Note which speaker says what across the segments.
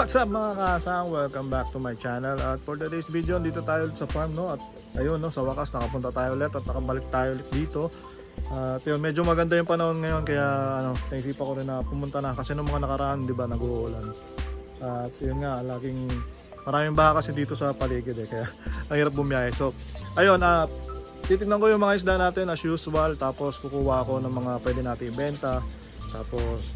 Speaker 1: What's up mga kasang? Welcome back to my channel. At for today's video, dito tayo sa farm no? At ayun no, sa wakas nakapunta tayo ulit At nakabalik tayo ulit dito. At yun, medyo maganda yung panahon ngayon Kaya ano, naisipan ko rin na pumunta na. Kasi nung mga nakaraan, di ba, nag-uulan. At yun nga, laging Maraming baha kasi dito sa paligid eh. Kaya ang hirap bumiyahe. So, ayun, at titignan ko yung mga isda natin as usual. Tapos kukuha ako ng mga pwede natin ibenta. Tapos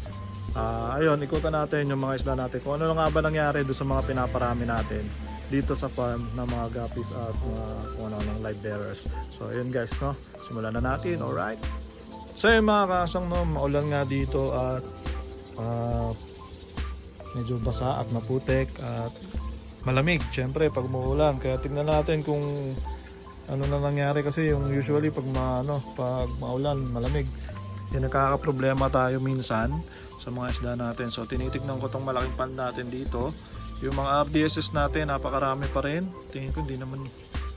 Speaker 1: Ah, ayun, ikutan natin yung mga isda natin. Kung ano nga ba nangyari doon sa mga pinaparami natin dito sa farm ng mga guppies at mga kung ano ng live bearers. So, ayun guys, no? Simulan na natin, alright? So, yun mga kasang, no? Maulan nga dito at ah, medyo basa at maputek at malamig. Siyempre, pag umuulan. Kaya tingnan natin kung ano na nangyari kasi yung usually pag ma, ano, pag maulan, malamig. Yan nagkakaproblema tayo minsan sa mga isda natin. So tinitignan ko tong malaking pan natin dito. Yung mga RDSS natin, napakarami pa rin. Tingin ko hindi naman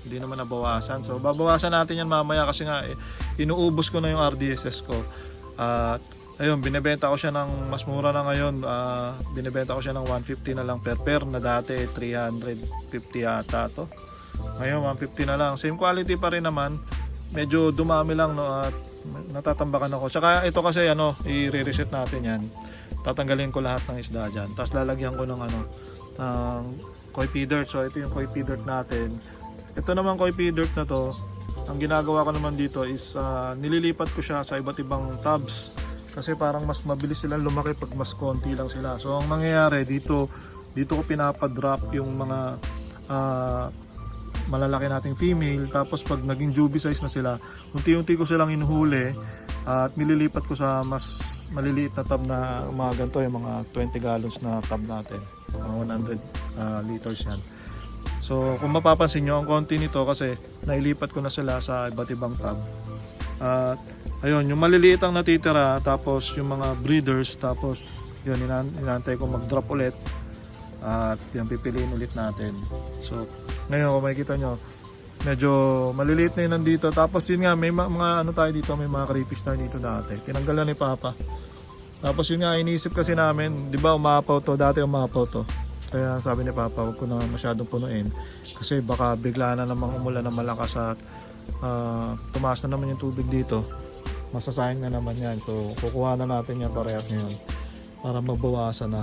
Speaker 1: hindi naman nabawasan. So babawasan natin yan mamaya kasi nga eh, inuubos ko na yung RDSS ko. At ayun, binebenta ko siya ng mas mura na ngayon. Ah, binebenta ko siya ng 150 na lang per pair na dati 350 yata to. Ngayon 150 na lang. Same quality pa rin naman. Medyo dumami lang no at natatambakan ako. Tsaka ito kasi ano, i-reset natin yan. Tatanggalin ko lahat ng isda dyan. Tapos lalagyan ko ng ano, ng koi pea dirt. So ito yung koi pea dirt natin. Ito naman koi pea dirt na to, ang ginagawa ko naman dito is ah, nililipat ko siya sa iba't ibang tubs. Kasi parang mas mabilis silang lumaki pag mas konti lang sila. So ang mangyayari dito, dito ko pinapadrop yung mga ah, malalaki nating female tapos pag naging juvie size na sila unti-unti ko silang inuhuli at nililipat ko sa mas maliliit na tub na mga ganito yung mga 20 gallons na tub natin. Mga 100 ah, liters yan. So kung mapapansin nyo ang konti nito kasi nailipat ko na sila sa iba't ibang tub. At ayun yung maliliit ang natitira tapos yung mga breeders tapos yun inan inantay ko mag drop ulit at yan pipiliin ulit natin. So ngayon kung makikita nyo medyo maliliit na yun nandito. Tapos yun nga may ma- mga ano tayo dito may mga creepy star dito dati. Tinanggalan ni Papa. Tapos yun nga iniisip kasi namin di ba umapaw to? Dati umapaw to. Kaya sabi ni Papa huwag ko na masyadong punuin. Kasi baka bigla na namang umulan na malakas at ah, tumaas na naman yung tubig dito. Masasayang na naman yan. So kukuha na natin yan parehas ngayon para magbawasan na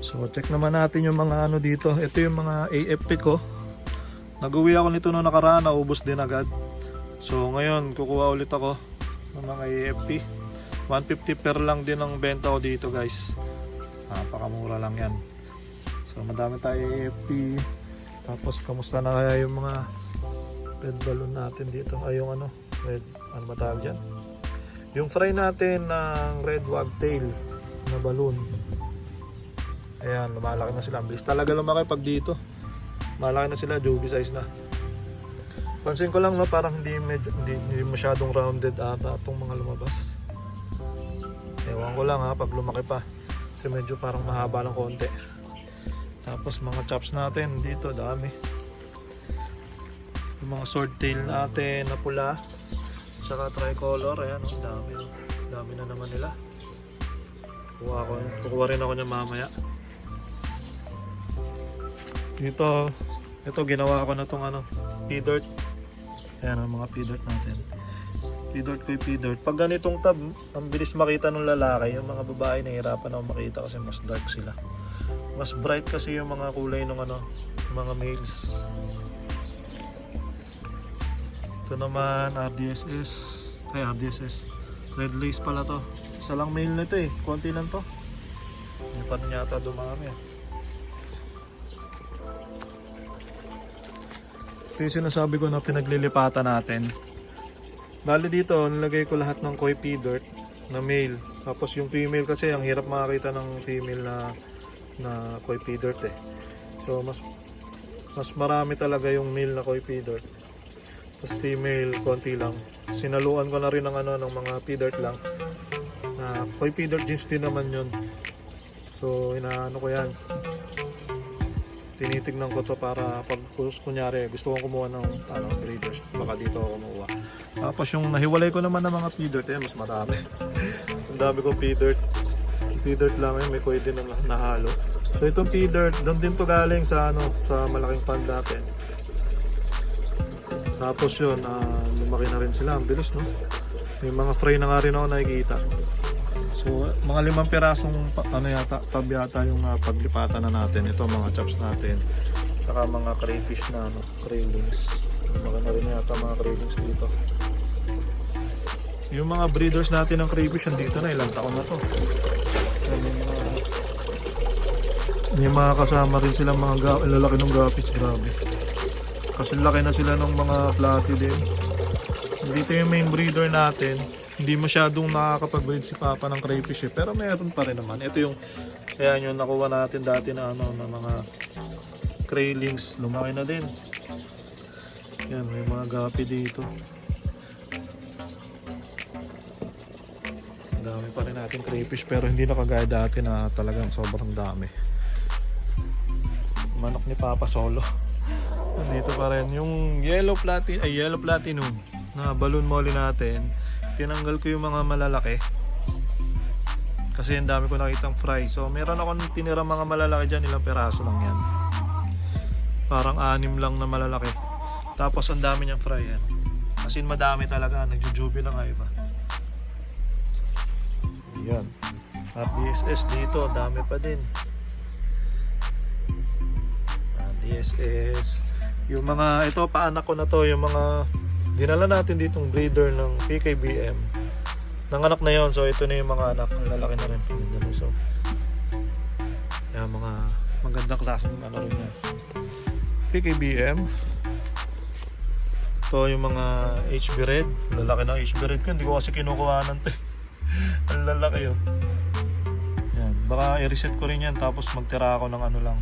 Speaker 1: So check naman natin yung mga ano dito. Ito yung mga AFP ko. Nag-uwi ako nito noong nakaraan, naubos din agad. So ngayon kukuha ulit ako ng mga AFP. 150 per lang din ang benta ko dito guys. Napakamura lang yan. So madami tayo AFP. Tapos kamusta na kaya yung mga red balloon natin dito? Ay yung ano, red, ano ba tawag dyan? Yung fry natin ng red wagtail na balloon. Ayan, lumalaki na sila. Ang bilis talaga lumaki pag dito. Malaki na sila, juvie size na. Pansin ko lang no, parang hindi, medyo, hindi, hindi masyadong rounded ata itong mga lumabas. Ewan ko lang ha, pag lumaki pa. Kasi medyo parang mahaba ng konti. Tapos mga chops natin dito, dami. Yung mga swordtail natin na pula. Tsaka tricolor, ayan, oh, dami. oh. Dami na naman nila. Kuha, ko, kukuha rin ako niya mamaya. Dito, ito ginawa ko na tong ano, P-dirt. Ayan ang mga P-dirt natin. P-dirt ko P-dirt. Pag ganitong tab, ang bilis makita ng lalaki. Yung mga babae nahihirapan ako makita kasi mas dark sila. Mas bright kasi yung mga kulay ng ano, mga males. Ito naman, RDSS. Ay, RDSS. Red lace pala to. Isa lang male nito eh. Konti lang to. Hindi pa rin yata dumami eh. Ito yung sinasabi ko na pinaglilipatan natin. Bali dito, nilagay ko lahat ng koi pea dirt na male. Tapos yung female kasi, ang hirap makakita ng female na na koi pea dirt eh. So mas mas marami talaga yung male na koi pea dirt. Tapos female, konti lang. Sinaluan ko na rin ng ano ng mga pea dirt lang. Na koi pea dirt jeans din naman yun. So inaano ko yan tinitignan ko to para pag kunyari gusto kong kumuha ng ano, breeders baka dito ako kumuha tapos yung nahiwalay ko naman ng mga pea dirt eh, mas marami ang dami kong pea dirt Pea dirt lang yun, may pwede na nahalo. So itong pea dirt, doon din to galing sa ano, sa malaking pond natin. Tapos yun, ah, lumaki na rin sila. Ang bilis, no? May mga fry na nga rin ako nakikita. So, mga limang pirasong ano yata, tab yata yung ah, paglipatan na natin. Ito, mga chops natin. Saka mga crayfish na, ano, craylings. Lumaki na rin yata mga craylings dito. Yung mga breeders natin ng crayfish, andito na, ilang taon na to. Yung mga, yung mga kasama rin silang mga ga- lalaki ng gapis, grabe. Kasi laki na sila ng mga platy din. Dito yung main breeder natin. Hindi masyadong nakakapag-breed si Papa ng crayfish eh. Pero meron pa rin naman. Ito yung kaya yung nakuha natin dati na ano na mga craylings. Lumaki na din. Yan, may mga gapi dito. Dami pa rin natin crayfish pero hindi na kagaya dati na talagang sobrang dami. Manok ni Papa Solo. Dito pa rin yung yellow platinum ay yellow platinum na balloon molly natin. Tinanggal ko yung mga malalaki. Kasi ang dami ko nakitang fry. So meron ako tinira mga malalaki dyan, ilang peraso lang yan. Parang anim lang na malalaki. Tapos ang dami niyang fry yan. As in madami talaga, nagjujubi na nga iba. Yan. RDSS dito, dami pa din. DSS. Yung mga, ito paanak ko na to, yung mga dinala natin ditong breeder ng PKBM. Nanganak na yon so ito na yung mga anak. Ang lalaki na rin. Ganun, So, yan mga magandang klaseng ano rin yan. PKBM. Ito yung mga HB Red. Lalaki ng HB Red ko. Hindi ko kasi kinukuhanan to. Ang lalaki yun. Yan. Baka i-reset ko rin yan. Tapos magtira ako ng ano lang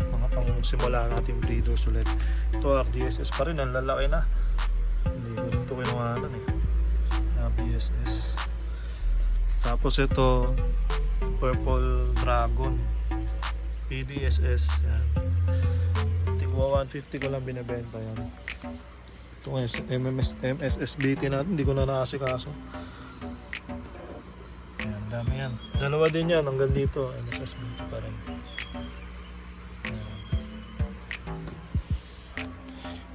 Speaker 1: mga pang simula natin breeders ulit ito RDSS pa rin ang lalaki na hindi ko rin ito kinuhanan eh RDSS tapos ito purple dragon. PDSS yan. Tigwa 150 ko lang binibenta yan. Ito ngayon MMS, MSSBT natin hindi ko na naasikaso. Yan dami yan. Dalawa din yan hanggang dito MSSBT pa rin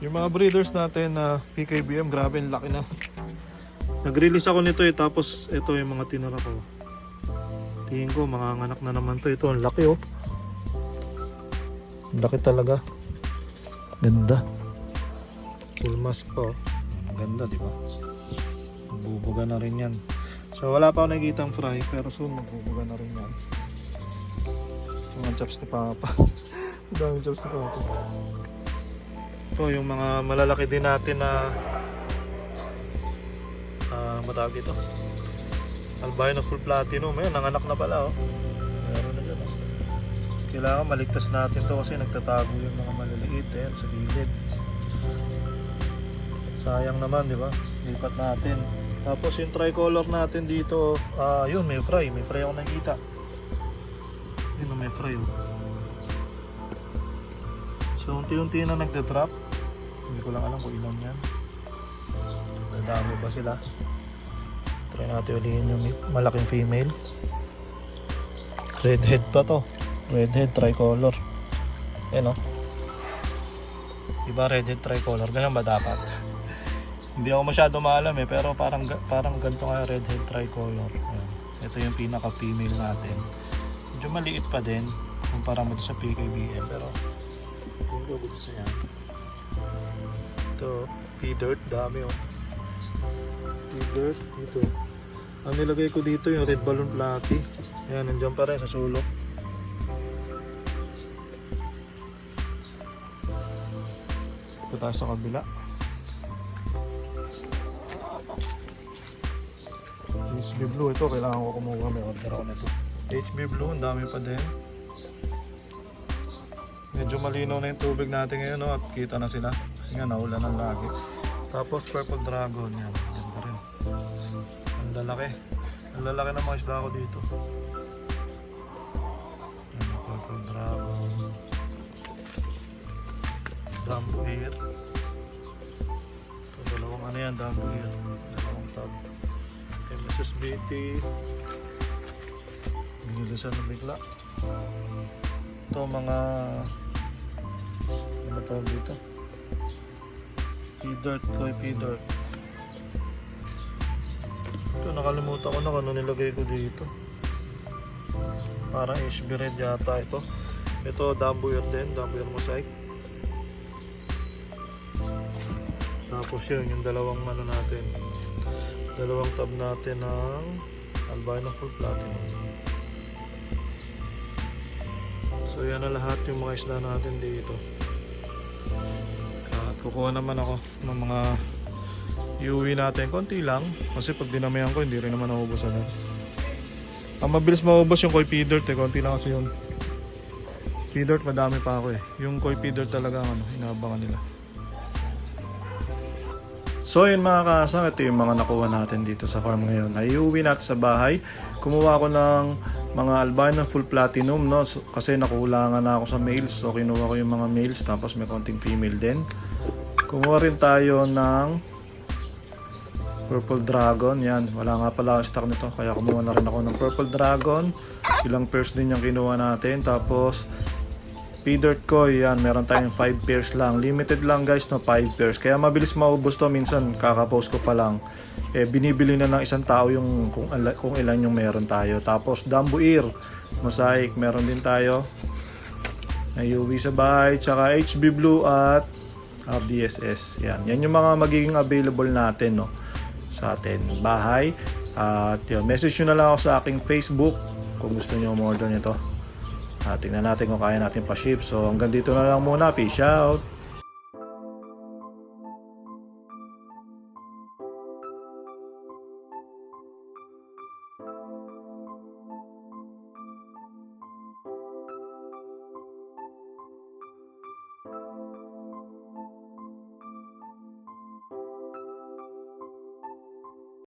Speaker 1: Yung mga breeders natin na PKBM, grabe ang laki na. Nag-release ako nito eh, tapos ito yung mga tinira ko. Tingin ko, mga anak na naman to. Ito, ang laki oh. Ang laki talaga. Ganda. Full mask pa oh. Ang ganda, di ba? Magbubuga na rin yan. So wala pa ako nakikita fry, pero soon magbubuga na rin yan. Mga chops ni Papa. Ang daming chops ni Papa. Ito yung mga malalaki din natin na ah matawag dito. Albino full platinum. Ayun, nanganak na pala oh. Meron na dyan oh. Kailangan maligtas natin to kasi nagtatago yung mga maliliit eh, sa gilid. Sayang naman, di ba? Lipat natin. Tapos yung tricolor natin dito, ah yun, may fry. May fry ako nakikita. Yun, may fry oh. So, unti-unti na nagda-drop. Hindi ko lang alam kung ilan yan. Dadami ba sila? Try natin ulihin yung malaking female. Redhead pa to. Redhead tricolor. Yan o. Diba redhead tricolor? Ganyan ba dapat? Hindi ako masyado maalam eh. Pero parang, parang ganito nga redhead tricolor. Yan. Ito yung pinaka female natin. Medyo maliit pa din. Kumpara mo sa PKBM. Pero yung ko gusto niya. Ito, P-dirt, dami oh. P-dirt, dito. Ang nilagay ko dito yung red balloon platy. Ayan, nandiyan pa rin sa sulok. Ito tayo sa kabila. HB Blue, ito kailangan ko kumuha. May order ako nito. HB Blue, ang dami pa din. Medyo malinaw na yung tubig natin ngayon no? at kita na sila kasi nga naulan ng lagi. Tapos purple dragon yan. Yan pa rin. Ang lalaki. Ang lalaki ng mga isda ko dito. Yan, purple dragon. Dumbo ear. Ito, dalawang ano yan, dumbo ear. Dalawang tab. MSSBT. Yung minsan bigla. Ito mga ano tawag dito? P-dirt, koi P-dirt. Ito nakalimutan ko na kung ano nilagay ko dito. Parang HB red yata ito. Ito Dambuyer din, Dambuyer mosaic. Tapos yun, yung dalawang ano natin. Dalawang tab natin ng albino full platinum. So yan na lahat yung mga isla natin dito. Kukuha naman ako ng mga iuwi natin. Konti lang. Kasi pag dinamayan ko, hindi rin naman naubos agad. Ang mabilis maubos yung koi feeder eh. Konti lang kasi yun. Feeder madami pa ako eh. Yung koi feeder talaga ano, inaabangan nila. So yun mga kasang, ito yung mga nakuha natin dito sa farm ngayon. Ay uwi natin sa bahay. Kumuha ko ng mga albino full platinum no So, kasi nakulangan na ako sa males so kinuha ko yung mga males tapos may konting female din. Kumuha rin tayo ng Purple Dragon, yan. Wala nga pala ang stock nito, kaya kumuha na rin ako ng Purple Dragon. Ilang pairs din yung kinuha natin. Tapos, P-Dirt Koi, yan. Meron tayong 5 pairs lang. Limited lang guys, no? 5 pairs. Kaya mabilis maubos to. Minsan, kakapost ko pa lang. Eh, binibili na ng isang tao yung kung, kung ilan yung meron tayo. Tapos, Dumbo Ear, Mosaic, meron din tayo. Na UV sa bahay, tsaka HB Blue at RDSS. Yan. Yan yung mga magiging available natin, no? Sa atin bahay. At yun, message nyo na lang ako sa aking Facebook kung gusto nyo umorder nito. At tingnan natin kung kaya natin pa-ship. So hanggang dito na lang muna. Peace out!